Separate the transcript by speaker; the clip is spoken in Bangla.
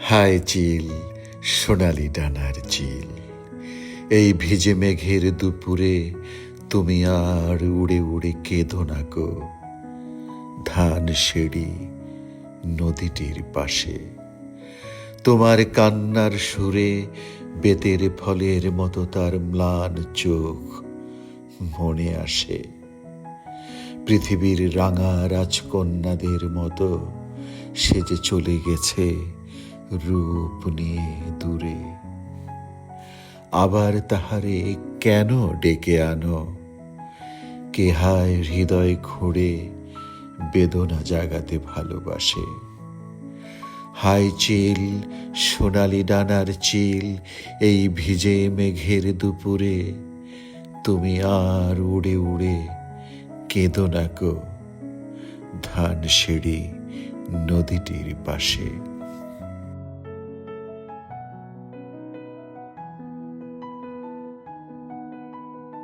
Speaker 1: হায় চিল, সোনালি ডানার চিল। এই ভিজে মেঘের দুপুরে তুমি আর উড়ে উড়ে কেঁদো না গো। ধান সেড়ি নদীটির পাশে। তোমার কান্নার সুরে বেতের ফলের মতো তার ম্লান চোখ মনে আসে। পৃথিবীর রাঙা রাজকন্যাদের মতো সে যে চলে গেছে রূপ নিয়ে দূরে। আবার তাহারে কেন ডেকে আনো? কে হায় হৃদয় খুঁড়ে বেদনা জাগাতে ভালোবাসে? হাই চিল, সোনালি ডানার চিল, এই ভিজে মেঘের দুপুরে তুমি আর উড়ে উড়ে কেঁদো না গো। ধান সিঁড়ি নদীটির পাশে।